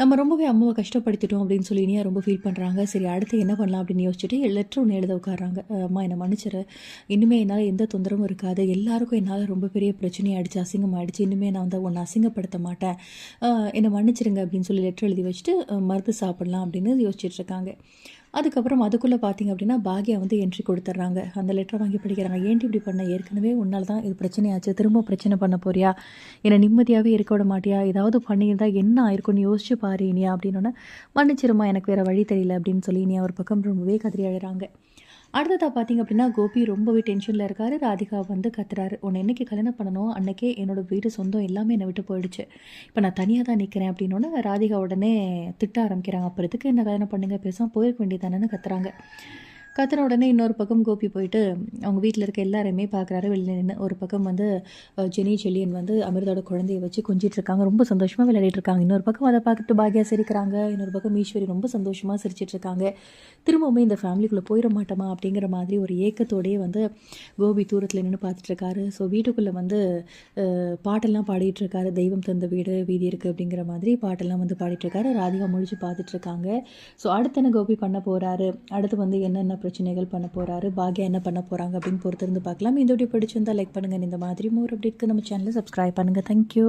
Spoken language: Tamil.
நம்ம ரொம்பவே அம்மாவை கஷ்டப்படுத்திட்டோம் அப்படின்னு சொல்லி இனியா ரொம்ப ஃபீல் பண்ணுறாங்க சரி அடுத்து என்ன பண்ணலாம் அப்படின்னு யோசிச்சுட்டு லெட்டர் ஒன்று எழுத உட்காராங்க அம்மா என்னை மன்னிச்சிட இனிமே என்னால் எந்த தொந்தரவும் இருக்காது. எல்லாருக்கும் என்னால் ரொம்ப பெரிய பிரச்சனையாயிடுச்சு அசிங்கமாயிடுச்சு இனிமேல் நான் வந்து ஒன்று அசிங்கப்படுத்த மாட்டேன். என்னை மன்னிச்சிருங்க அப்படின்னு சொல்லி லெட்டர் எழுதி வச்சுட்டு மருந்து சாப்பிட்லாம் அப்படின்னு யோசிச்சுட்டு இருக்காங்க. அதுக்கப்புறம் அதுக்குள்ளே பார்த்தீங்க அப்படின்னா பாக்யா வந்து என்ட்ரி கொடுத்துட்றாங்க அந்த லெட்டரை வாங்கி படிக்கிறாங்க. ஏன்டி இப்படி பண்ண? ஏற்கனவே உன்னால் தான் இது பிரச்சனையாச்சு. திரும்ப பிரச்சனை பண்ண போறியா? என்னை நிம்மதியாகவே இருக்க விட மாட்டியா? ஏதாவது பண்ணியிருந்தா என்ன ஆயிருக்கும்னு யோசிச்சு பாரு இனியா அப்படின்னோடனே மன்னிச்சிருமா எனக்கு வேறு வழி தெரியல அப்படின்னு சொல்லி இனியா ஒரு பக்கம் ரொம்பவே கதறி அழுறாங்க. அடுத்ததாக பார்த்தீங்க அப்படின்னா கோபி ரொம்பவே டென்ஷனில் இருக்காரு. ராதிகா வந்து கத்துறாரு. உன்னை என்னைக்கு கல்யாணம் பண்ணணும்? அன்னைக்கே என்னோட வீடு சொந்தம் எல்லாமே என்னை விட்டு போயிடுச்சு. இப்போ நான் தனியாக தான் நிற்கிறேன் அப்படின்னோடனே ராதிகா உடனே திட்ட ஆரம்பிக்கிறாங்க. அப்புறத்துக்கு என்ன கல்யாணம் பண்ணுங்க? பேசாமல் போயிருக்க வேண்டியதானேன்னு கத்துறாங்க. கத்துன உடனே இன்னொரு பக்கம் கோபி போயிட்டு அவங்க வீட்டில் இருக்க எல்லாருமே பார்க்குறாரு வெளியில் நின்று ஒரு பக்கம் வந்து ஜெனி செல்லியன் வந்து அமிர்தோட குழந்தைய வச்சு கொஞ்சிட்டு இருக்காங்க. ரொம்ப சந்தோஷமாக விளையாடிட்டு இருக்காங்க. இன்னொரு பக்கம் அதை பார்த்துட்டு பாக்யா சிரிக்கிறாங்க. இன்னொரு பக்கம் ஈஸ்வரி ரொம்ப சந்தோஷமாக சிரிச்சிட்டு இருக்காங்க. திரும்பவுமே இந்த ஃபேமிலிக்குள்ளே போயிட மாட்டோமா அப்படிங்கிற மாதிரி ஒரு ஏக்கத்தோடயே வந்து கோபி தூரத்தில் நின்று பார்த்துட்டு இருக்காரு. ஸோ வீட்டுக்குள்ளே வந்து பாட்டெல்லாம் பாடிட்டு இருக்காரு. தெய்வம் தந்த வீடு வீதி இருக்குது அப்படிங்கிற மாதிரி பாட்டெல்லாம் வந்து பாடிட்டு இருக்காரு. ராதிகா முழிச்சு பார்த்துட்டு இருக்காங்க. ஸோ அடுத்து என்ன கோபி பண்ண போகிறாரு அடுத்து வந்து என்னென்ன பிரச்சனைகள் பண்ண போகிறாரு பாக்யா என்ன பண்ண போகிறாங்க அப்படின்னு பொறுத்திருந்து பார்க்கலாம். இந்த வீடியோ பிடிச்சிருந்தால் லைக் பண்ணுங்கள் இந்த மாதிரி மோர் அப்டேட்க்கு நம்ம சேனலை சப்ஸ்கிரைப் பண்ணுங்கள் தேங்க்யூ